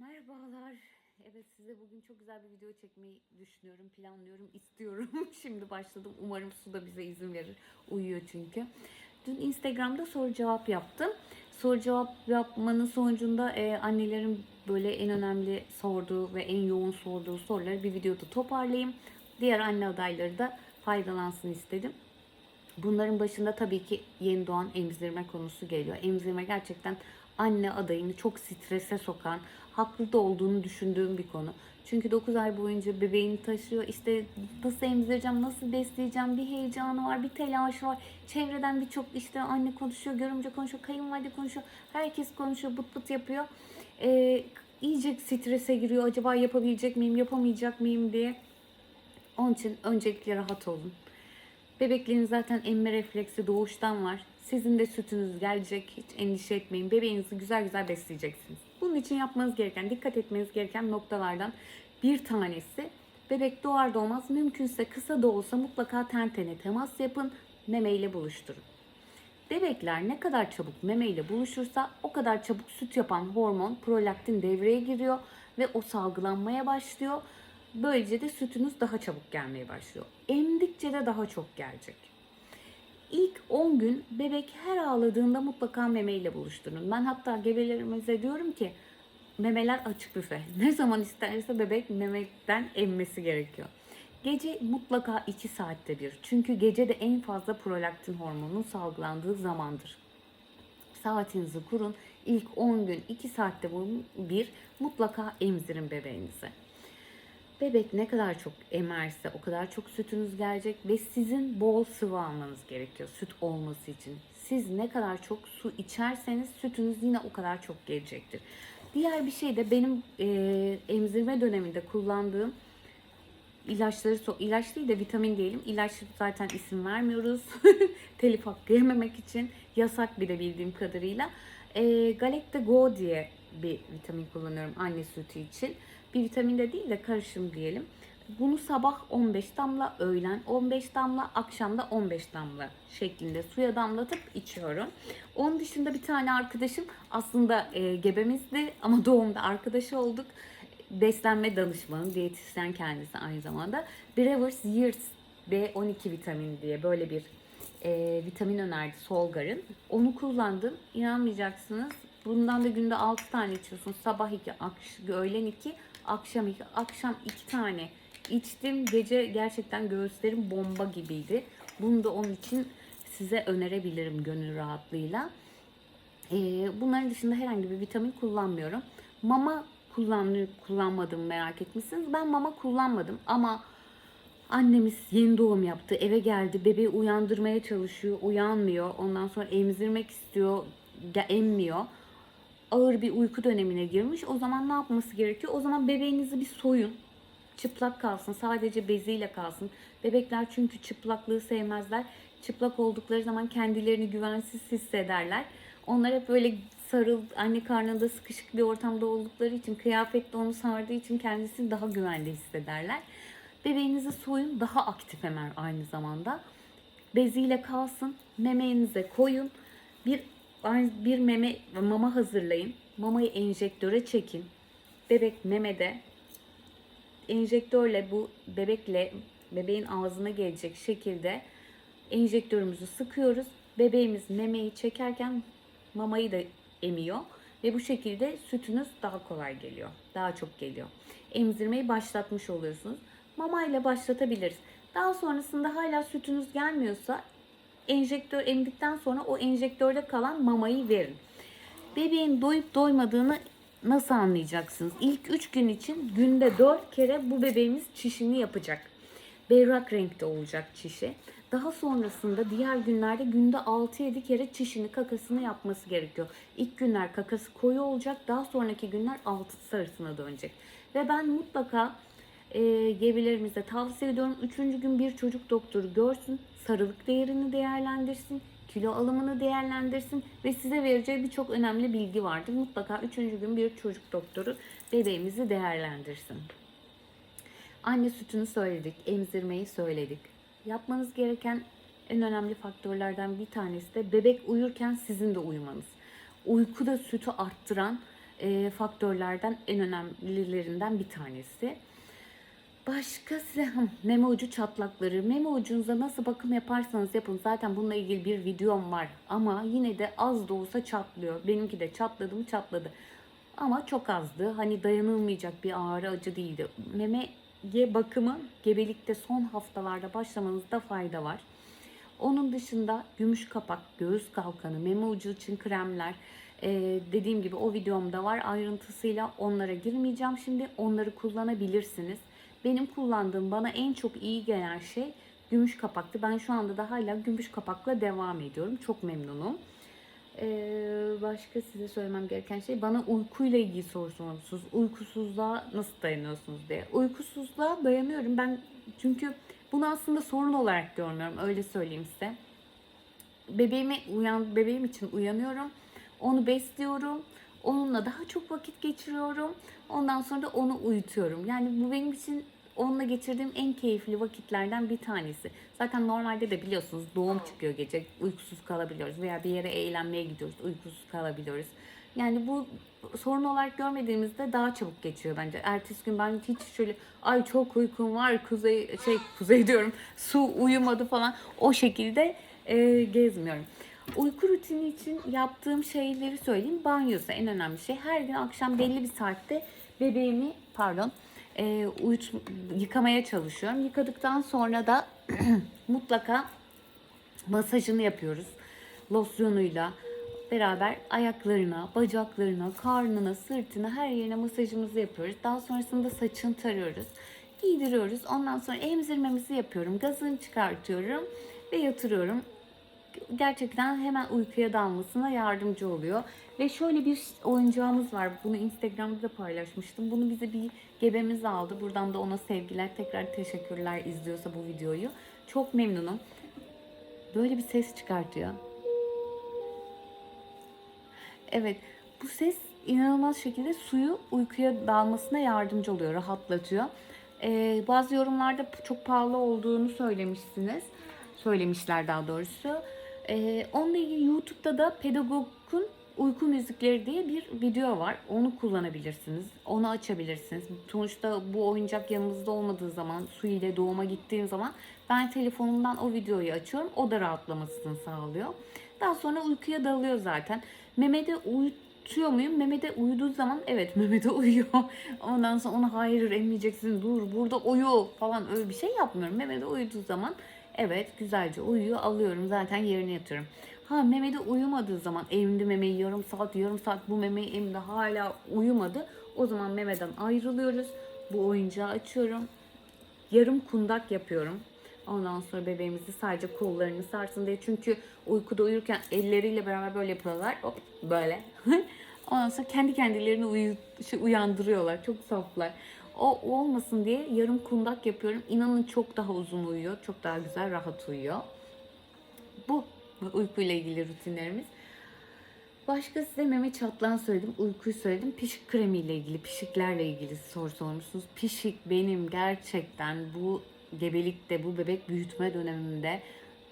Merhabalar. Evet size bugün çok güzel bir video çekmeyi düşünüyorum, planlıyorum, istiyorum. Şimdi başladım. Umarım Su da bize izin verir. Uyuyor çünkü. Dün Instagram'da soru cevap yaptım. Soru cevap yapmanın sonucunda e, annelerin böyle en önemli sorduğu ve en yoğun sorduğu soruları bir videoda toparlayayım. Diğer anne adayları da faydalansın istedim. Bunların başında tabii ki yeni doğan emzirme konusu geliyor. Emzirme gerçekten anne adayını çok strese sokan, haklı da olduğunu düşündüğüm bir konu. Çünkü 9 ay boyunca bebeğini taşıyor. İşte nasıl emzireceğim, nasıl besleyeceğim bir heyecanı var, bir telaşı var. Çevreden birçok işte anne konuşuyor, görümce konuşuyor, kayınvalide konuşuyor. Herkes konuşuyor, bıt bıt yapıyor. Ee, iyice strese giriyor. Acaba yapabilecek miyim, yapamayacak mıyım diye. Onun için öncelikle rahat olun. Bebeklerin zaten emme refleksi doğuştan var. Sizin de sütünüz gelecek. Hiç endişe etmeyin. Bebeğinizi güzel güzel besleyeceksiniz. Bunun için yapmanız gereken, dikkat etmeniz gereken noktalardan bir tanesi bebek doğar doğmaz mümkünse kısa da olsa mutlaka ten tene temas yapın, meme ile buluşturun. Bebekler ne kadar çabuk meme ile buluşursa o kadar çabuk süt yapan hormon prolaktin devreye giriyor ve o salgılanmaya başlıyor. Böylece de sütünüz daha çabuk gelmeye başlıyor. Emdikçe de daha çok gelecek. İlk 10 gün bebek her ağladığında mutlaka meme ile buluşturun. Ben hatta gebelerimize diyorum ki memeler açık büfe. Ne zaman isterse bebek memeden emmesi gerekiyor. Gece mutlaka 2 saatte bir. Çünkü gece de en fazla prolaktin hormonunun salgılandığı zamandır. Saatinizi kurun. İlk 10 gün 2 saatte bir mutlaka emzirin bebeğinizi. Bebek ne kadar çok emerse o kadar çok sütünüz gelecek ve sizin bol sıvı almanız gerekiyor süt olması için. Siz ne kadar çok su içerseniz sütünüz yine o kadar çok gelecektir. Diğer bir şey de benim e, emzirme döneminde kullandığım ilaçları, so- ilaç değil de vitamin diyelim. İlaç zaten isim vermiyoruz. Telif hakkı yememek için. Yasak bir de bildiğim kadarıyla. E, Galacta Go diye bir vitamin kullanıyorum anne sütü için. Bir vitamin de değil de karışım diyelim. Bunu sabah 15 damla, öğlen 15 damla, akşamda 15 damla şeklinde suya damlatıp içiyorum. Onun dışında bir tane arkadaşım aslında e, gebemizdi ama doğumda arkadaşı olduk. Beslenme danışmanı, diyetisyen kendisi aynı zamanda. Brewers Years B12 vitamin diye böyle bir e, vitamin önerdi Solgar'ın. Onu kullandım. İnanmayacaksınız. Bundan da günde 6 tane içiyorsun. Sabah 2, akş- öğlen 2, akşam 2, akşam 2 tane içtim. Gece gerçekten göğüslerim bomba gibiydi. Bunu da onun için size önerebilirim gönül rahatlığıyla. Ee, bunların dışında herhangi bir vitamin kullanmıyorum. Mama kullanıyor, kullanmadım merak etmişsiniz. Ben mama kullanmadım ama annemiz yeni doğum yaptı. Eve geldi. Bebeği uyandırmaya çalışıyor. Uyanmıyor. Ondan sonra emzirmek istiyor. Emmiyor. Ağır bir uyku dönemine girmiş. O zaman ne yapması gerekiyor? O zaman bebeğinizi bir soyun. Çıplak kalsın. Sadece beziyle kalsın. Bebekler çünkü çıplaklığı sevmezler. Çıplak oldukları zaman kendilerini güvensiz hissederler. Onlar hep böyle sarıl, anne karnında sıkışık bir ortamda oldukları için, kıyafet de onu sardığı için kendisini daha güvende hissederler. Bebeğinizi soyun, daha aktif emer aynı zamanda. Beziyle kalsın, memeğinize koyun. Bir bir meme mama hazırlayın. Mamayı enjektöre çekin. Bebek memede enjektörle bu bebekle bebeğin ağzına gelecek şekilde enjektörümüzü sıkıyoruz. Bebeğimiz memeyi çekerken mamayı da emiyor ve bu şekilde sütünüz daha kolay geliyor. Daha çok geliyor. Emzirmeyi başlatmış oluyorsunuz. Mamayla başlatabiliriz. Daha sonrasında hala sütünüz gelmiyorsa enjektör emdikten sonra o enjektörde kalan mamayı verin. Bebeğin doyup doymadığını nasıl anlayacaksınız? İlk 3 gün için günde 4 kere bu bebeğimiz çişini yapacak. Berrak renkte olacak çişi. Daha sonrasında diğer günlerde günde 6-7 kere çişini kakasını yapması gerekiyor. İlk günler kakası koyu olacak. Daha sonraki günler altı sarısına dönecek. Ve ben mutlaka e, gebelerimize tavsiye ediyorum. Üçüncü gün bir çocuk doktoru görsün. Sarılık değerini değerlendirsin. Kilo alımını değerlendirsin. Ve size vereceği birçok önemli bilgi vardır. Mutlaka üçüncü gün bir çocuk doktoru bebeğimizi değerlendirsin. Anne sütünü söyledik, emzirmeyi söyledik. Yapmanız gereken en önemli faktörlerden bir tanesi de bebek uyurken sizin de uyumanız. Uyku da sütü arttıran faktörlerden en önemlilerinden bir tanesi. Başka hı, meme ucu çatlakları. Meme ucunuza nasıl bakım yaparsanız yapın. Zaten bununla ilgili bir videom var. Ama yine de az da olsa çatlıyor. Benimki de çatladı mı çatladı. Ama çok azdı. Hani dayanılmayacak bir ağrı acı değildi. Memeye bakımı gebelikte son haftalarda başlamanızda fayda var. Onun dışında gümüş kapak, göğüs kalkanı, meme ucu için kremler, ee, dediğim gibi o videomda var ayrıntısıyla onlara girmeyeceğim şimdi onları kullanabilirsiniz. Benim kullandığım bana en çok iyi gelen şey gümüş kapaktı. Ben şu anda da hala gümüş kapakla devam ediyorum. Çok memnunum. Ee, başka size söylemem gereken şey bana uykuyla ilgili soru sormuşsunuz. Uykusuzluğa nasıl dayanıyorsunuz diye. Uykusuzluğa dayanıyorum ben çünkü bunu aslında sorun olarak görmüyorum öyle söyleyeyim size. Bebeğimi uyan bebeğim için uyanıyorum. Onu besliyorum. Onunla daha çok vakit geçiriyorum. Ondan sonra da onu uyutuyorum. Yani bu benim için onunla geçirdiğim en keyifli vakitlerden bir tanesi. Zaten normalde de biliyorsunuz doğum çıkıyor gece. Uykusuz kalabiliyoruz veya bir yere eğlenmeye gidiyoruz. Uykusuz kalabiliyoruz. Yani bu sorun olarak görmediğimizde daha çabuk geçiyor bence. Ertesi gün ben hiç şöyle ay çok uykum var kuzey şey kuzey diyorum su uyumadı falan o şekilde e, gezmiyorum. Uyku rutini için yaptığım şeyleri söyleyeyim. Banyosu en önemli şey. Her gün akşam belli bir saatte bebeğimi pardon e, uyut, yıkamaya çalışıyorum. Yıkadıktan sonra da mutlaka masajını yapıyoruz. Losyonuyla beraber ayaklarına, bacaklarına, karnına, sırtına her yerine masajımızı yapıyoruz. Daha sonrasında saçını tarıyoruz. Giydiriyoruz. Ondan sonra emzirmemizi yapıyorum. Gazını çıkartıyorum ve yatırıyorum gerçekten hemen uykuya dalmasına yardımcı oluyor. Ve şöyle bir oyuncağımız var. Bunu Instagram'da da paylaşmıştım. Bunu bize bir gebemiz aldı. Buradan da ona sevgiler. Tekrar teşekkürler izliyorsa bu videoyu. Çok memnunum. Böyle bir ses çıkartıyor. Evet. Bu ses inanılmaz şekilde suyu uykuya dalmasına yardımcı oluyor. Rahatlatıyor. Ee, bazı yorumlarda çok pahalı olduğunu söylemişsiniz. Söylemişler daha doğrusu. Ee, onunla ilgili YouTube'da da Pedagog'un uyku müzikleri diye bir video var. Onu kullanabilirsiniz. Onu açabilirsiniz. Sonuçta bu oyuncak yanımızda olmadığı zaman, su ile doğuma gittiğim zaman ben telefonumdan o videoyu açıyorum. O da rahatlamasını sağlıyor. Daha sonra uykuya dalıyor zaten. Mehmet'e uyutuyor muyum? Mehmet'e uyuduğu zaman evet Mehmet'e uyuyor. Ondan sonra ona hayır emmeyeceksin dur burada uyu falan öyle bir şey yapmıyorum. Mehmet'e uyuduğu zaman Evet güzelce uyuyor alıyorum zaten yerine yatıyorum. Ha Mehmet'e uyumadığı zaman emdi memeyi yarım saat yarım saat bu memeyi emdi hala uyumadı. O zaman memeden ayrılıyoruz. Bu oyuncağı açıyorum. Yarım kundak yapıyorum. Ondan sonra bebeğimizi sadece kollarını sarsın diye. Çünkü uykuda uyurken elleriyle beraber böyle yapıyorlar. Hop böyle. Ondan sonra kendi kendilerini uyu, şey, uyandırıyorlar. Çok saflar. O olmasın diye yarım kundak yapıyorum. İnanın çok daha uzun uyuyor. Çok daha güzel, rahat uyuyor. Bu uykuyla ilgili rutinlerimiz. Başka size meme çatlağını söyledim, uykuyu söyledim. Pişik kremiyle ilgili, pişiklerle ilgili soru sormuşsunuz. Pişik benim gerçekten bu gebelikte, bu bebek büyütme döneminde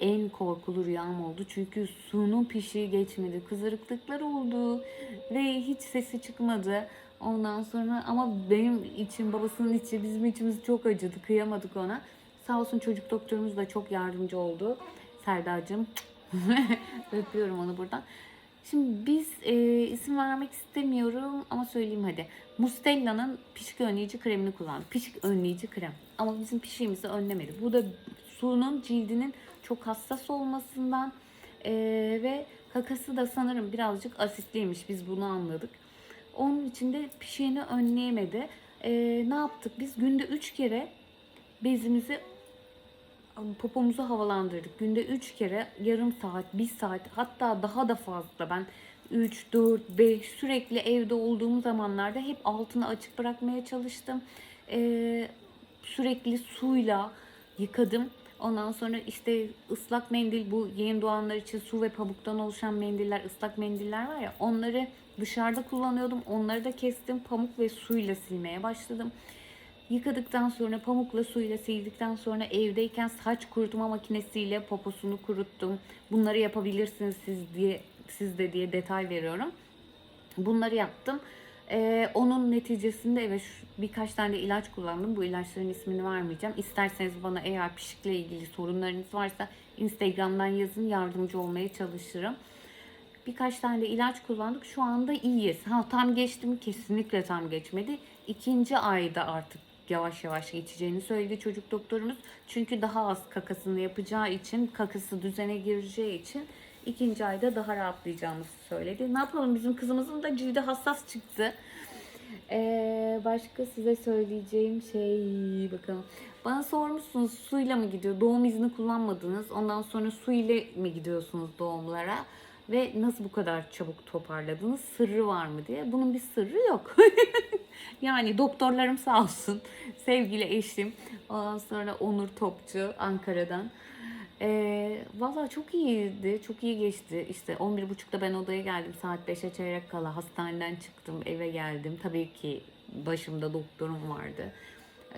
en korkulu rüyam oldu. Çünkü sunun pişiği geçmedi. Kızarıklıklar oldu ve hiç sesi çıkmadı. Ondan sonra ama benim için babasının içi bizim içimiz çok acıdı. Kıyamadık ona. Sağ olsun çocuk doktorumuz da çok yardımcı oldu. Serdar'cığım öpüyorum onu buradan. Şimdi biz e, isim vermek istemiyorum ama söyleyeyim hadi. Mustella'nın pişik önleyici kremini kullandık. Pişik önleyici krem. Ama bizim pişiğimizi önlemedi. Bu da sunun cildinin çok hassas olmasından e, ve kakası da sanırım birazcık asitliymiş. Biz bunu anladık. Onun için de pişiğini önleyemedi. E, ne yaptık? Biz günde 3 kere bezimizi popomuzu havalandırdık. Günde 3 kere yarım saat, 1 saat hatta daha da fazla ben 3, 4, 5 sürekli evde olduğum zamanlarda hep altını açık bırakmaya çalıştım. Ee, sürekli suyla yıkadım. Ondan sonra işte ıslak mendil bu yeni doğanlar için su ve pamuktan oluşan mendiller, ıslak mendiller var ya onları dışarıda kullanıyordum. Onları da kestim. Pamuk ve suyla silmeye başladım. Yıkadıktan sonra pamukla suyla sildikten sonra evdeyken saç kurutma makinesiyle poposunu kuruttum. Bunları yapabilirsiniz siz diye siz de diye detay veriyorum. Bunları yaptım. Ee, onun neticesinde evet birkaç tane de ilaç kullandım. Bu ilaçların ismini vermeyeceğim. İsterseniz bana eğer pişikle ilgili sorunlarınız varsa Instagram'dan yazın yardımcı olmaya çalışırım. Birkaç tane de ilaç kullandık. Şu anda iyiyiz. Ha tam geçti mi? Kesinlikle tam geçmedi. İkinci ayda artık yavaş yavaş geçeceğini söyledi çocuk doktorumuz. Çünkü daha az kakasını yapacağı için, kakası düzene gireceği için ikinci ayda daha rahatlayacağımızı söyledi. Ne yapalım bizim kızımızın da cildi hassas çıktı. Ee, başka size söyleyeceğim şey bakalım. Bana sormuşsunuz suyla mı gidiyor? Doğum izni kullanmadınız. Ondan sonra su ile mi gidiyorsunuz doğumlara? Ve nasıl bu kadar çabuk toparladınız? Sırrı var mı diye. Bunun bir sırrı yok. yani doktorlarım sağ olsun. Sevgili eşim. Ondan sonra Onur Topçu Ankara'dan. Ee, Valla çok iyiydi. Çok iyi geçti. İşte 11.30'da ben odaya geldim. Saat 5'e çeyrek kala hastaneden çıktım. Eve geldim. Tabii ki başımda doktorum vardı.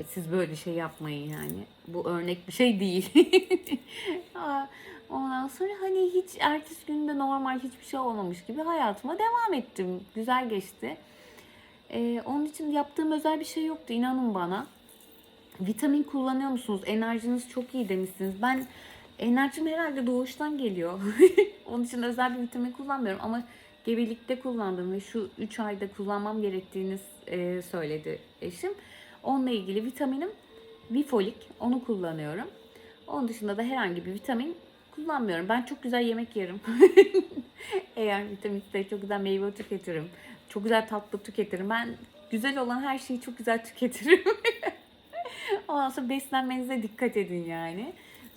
Siz böyle şey yapmayın yani. Bu örnek bir şey değil. Ondan sonra hani hiç ertesi günde normal hiçbir şey olmamış gibi hayatıma devam ettim. Güzel geçti. Ee, onun için yaptığım özel bir şey yoktu inanın bana. Vitamin kullanıyor musunuz? Enerjiniz çok iyi demişsiniz. Ben enerjim herhalde doğuştan geliyor. Onun için özel bir vitamin kullanmıyorum ama gebelikte kullandım ve şu 3 ayda kullanmam gerektiğini e, söyledi eşim. Onunla ilgili vitaminim Bifolik. Onu kullanıyorum. Onun dışında da herhangi bir vitamin kullanmıyorum. Ben çok güzel yemek yerim. Eğer vitaminse çok güzel meyve tüketirim. Çok güzel tatlı tüketirim. Ben güzel olan her şeyi çok güzel tüketirim. Ondan sonra beslenmenize dikkat edin yani.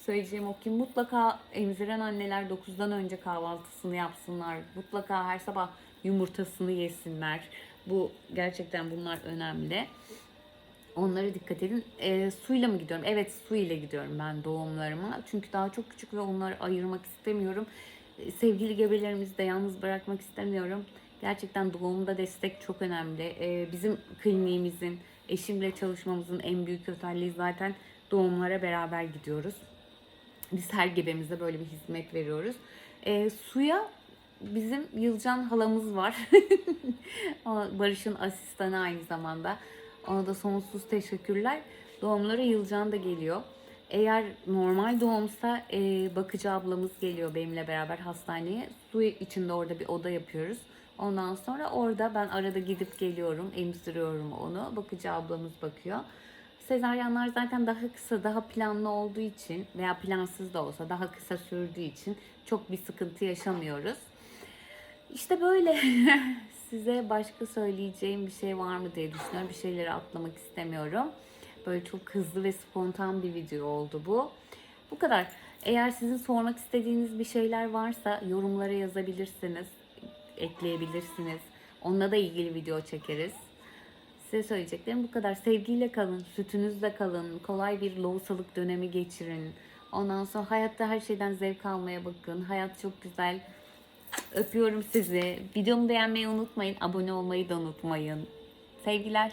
Söyleyeceğim o ki mutlaka emziren anneler 9'dan önce kahvaltısını yapsınlar. Mutlaka her sabah yumurtasını yesinler. Bu gerçekten bunlar önemli. Onlara dikkat edin. E, suyla mı gidiyorum? Evet su ile gidiyorum ben doğumlarıma. Çünkü daha çok küçük ve onları ayırmak istemiyorum. E, sevgili gebelerimizi de yalnız bırakmak istemiyorum. Gerçekten doğumda destek çok önemli. E, bizim kliniğimizin, eşimle çalışmamızın en büyük özelliği zaten doğumlara beraber gidiyoruz. Biz her gebemize böyle bir hizmet veriyoruz. E, suya bizim Yılcan halamız var. Barış'ın asistanı aynı zamanda. Ona da sonsuz teşekkürler. Doğumlara Yılcan da geliyor. Eğer normal doğumsa e, bakıcı ablamız geliyor benimle beraber hastaneye. Su içinde orada bir oda yapıyoruz. Ondan sonra orada ben arada gidip geliyorum, emziriyorum onu. Bakıcı ablamız bakıyor. Sezaryenler zaten daha kısa, daha planlı olduğu için veya plansız da olsa daha kısa sürdüğü için çok bir sıkıntı yaşamıyoruz. İşte böyle. Size başka söyleyeceğim bir şey var mı diye düşünüyorum. Bir şeyleri atlamak istemiyorum. Böyle çok hızlı ve spontan bir video oldu bu. Bu kadar. Eğer sizin sormak istediğiniz bir şeyler varsa yorumlara yazabilirsiniz. Ekleyebilirsiniz. Onunla da ilgili video çekeriz. Size söyleyeceklerim bu kadar. Sevgiyle kalın, sütünüzle kalın, kolay bir lohusalık dönemi geçirin. Ondan sonra hayatta her şeyden zevk almaya bakın. Hayat çok güzel. Öpüyorum sizi. Videomu beğenmeyi unutmayın. Abone olmayı da unutmayın. Sevgiler.